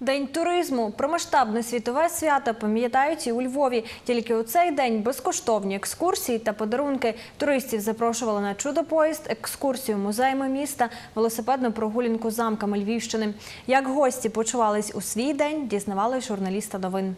День туризму про масштабне світове свято пам'ятають і у Львові. Тільки у цей день безкоштовні екскурсії та подарунки. Туристів запрошували на чудо-поїзд, екскурсію музеями міста, велосипедну прогулянку замками Львівщини. Як гості почувались у свій день, дізнавали журналіста новин.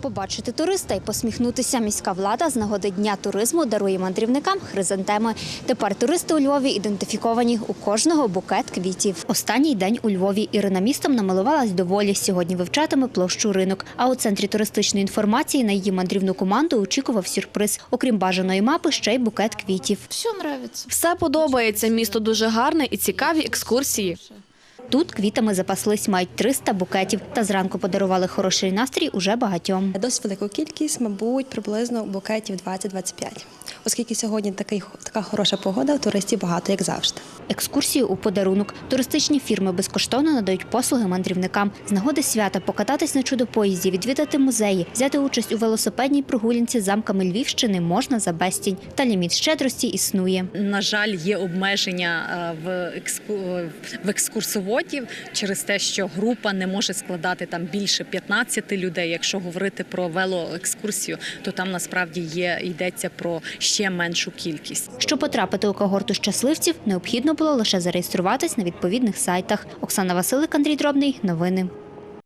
Побачити туриста і посміхнутися міська влада з нагоди дня туризму дарує мандрівникам хризантеми. Тепер туристи у Львові ідентифіковані у кожного букет квітів. Останній день у Львові Ірина містом намилувалась доволі. Сьогодні вивчатиме площу ринок. А у центрі туристичної інформації на її мандрівну команду очікував сюрприз. Окрім бажаної мапи, ще й букет квітів. Все подобається. Місто дуже гарне і цікаві екскурсії. Тут квітами запаслись мають 300 букетів та зранку подарували хороший настрій уже багатьом. Досить велику кількість, мабуть, приблизно букетів 20-25. Оскільки сьогодні такий, така хороша погода, туристів багато, як завжди. Екскурсію у подарунок. Туристичні фірми безкоштовно надають послуги мандрівникам. З нагоди свята покататись на чудо-поїзді, відвідати музеї, взяти участь у велосипедній прогулянці замками Львівщини можна за безцінь. Та ліміт щедрості існує. На жаль, є обмеження е, в, екску... в екскурсоводів через те, що група не може складати там більше 15 людей. Якщо говорити про велоекскурсію, то там насправді є йдеться про ще меншу кількість. Щоб потрапити у когорту щасливців, необхідно було лише зареєструватись на відповідних сайтах. Оксана Василик, Андрій Дробний. Новини.